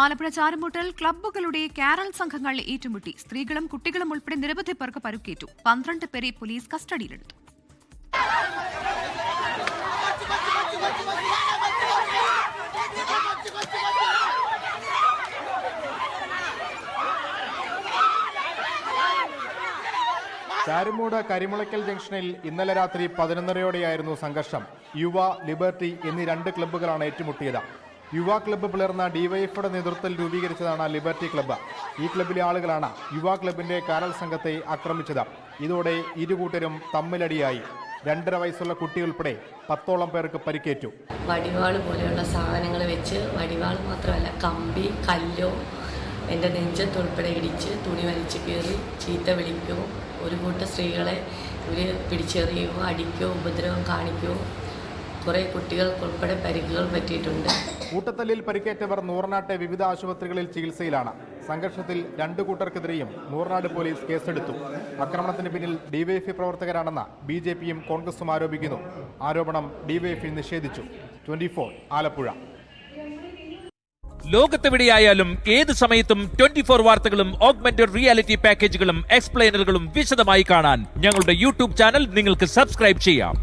Alappuzha ചാരമൂട്ടിൽ ക്ലബ്ബുകളുടെ carol സംഘങ്ങൾ ഏറ്റുമുട്ടി. സ്ത്രീകളും കുട്ടികളും ഉൾപ്പെടെ നിരവധി പേർക്ക് പരുക്കേറ്റു. പന്ത്രണ്ട് പേരെ പോലീസ് കസ്റ്റഡിയിലെടുത്തു. ചാരുമൂട് കരിമുളയ്ക്കൽ ജംഗ്ഷനിൽ ഇന്നലെ രാത്രി പതിനൊന്നരയോടെയായിരുന്നു സംഘർഷം. യുവ ലിബർട്ടി എന്നീ രണ്ട് ക്ലബ്ബുകളാണ് ഏറ്റുമുട്ടിയത്. യുവ ക്ലബ്ബ് പിളർന്ന ഡിവൈഎഫിയുടെ നേതൃത്വത്തിൽ രൂപീകരിച്ചതാണ് ലിബർട്ടി ക്ലബ്ബ്. ഈ ക്ലബ്ബിലെ ആളുകളാണ് യുവ ക്ലബിന്റെ കാരൽ സംഘത്തെ ആക്രമിച്ചത്. ഇതോടെ ഇരു കൂട്ടരും തമ്മിലടിയായി. രണ്ടര വയസ്സുള്ള കുട്ടി ഉൾപ്പെടെ പത്തോളം പേർക്ക് പരിക്കേറ്റു. വടിവാൾ പോലെയുള്ള സാധനങ്ങൾ വെച്ച് വടിവാൾ മാത്രമല്ല കമ്പി കല്ലോ എന്റെ നെഞ്ചത്തുൾപ്പെടെ ഇടിച്ച് തുണി വലിച്ചു കയറി ചീത്ത വിളിക്കുകയോ ഒരു കൂട്ടം സ്ത്രീകളെ ഇവർ പിടിച്ചെറിയുകയോ അടിക്കുകയോ ഉപദ്രവം കാണിക്കുകയോ കുറേ കുട്ടികൾക്കുൾപ്പെടെ പരിക്കുകൾ പറ്റിയിട്ടുണ്ട്. കൂട്ടത്തല്ലിൽ പരിക്കേറ്റവർ നൂറനാട്ടെ വിവിധ ആശുപത്രികളിൽ ചികിത്സയിലാണ്. സംഘർഷത്തിൽ രണ്ടു കൂട്ടർക്കെതിരെയും നൂറനാട് പോലീസ് കേസെടുത്തു. ആക്രമണത്തിന് പിന്നിൽ ഡിവൈഎഫ്ഐ പ്രവർത്തകരാണെന്ന് ബി ജെ പിയും കോൺഗ്രസും ആരോപിക്കുന്നു. ആരോപണം ഡിവൈഎഫ്ഐ നിഷേധിച്ചു. Twenty four Alappuzha. ലോകത്തെവിടെയായാലും ഏത് സമയത്തും ട്വന്റി ഫോർ വാർത്തകളും ഓഗ്മെന്റഡ് റിയാലിറ്റി പാക്കേജുകളും എക്സ്പ്ലെയിനറുകളും വിശദമായി കാണാൻ ഞങ്ങളുടെ യൂട്യൂബ് ചാനൽ നിങ്ങൾക്ക് സബ്സ്ക്രൈബ് ചെയ്യാം.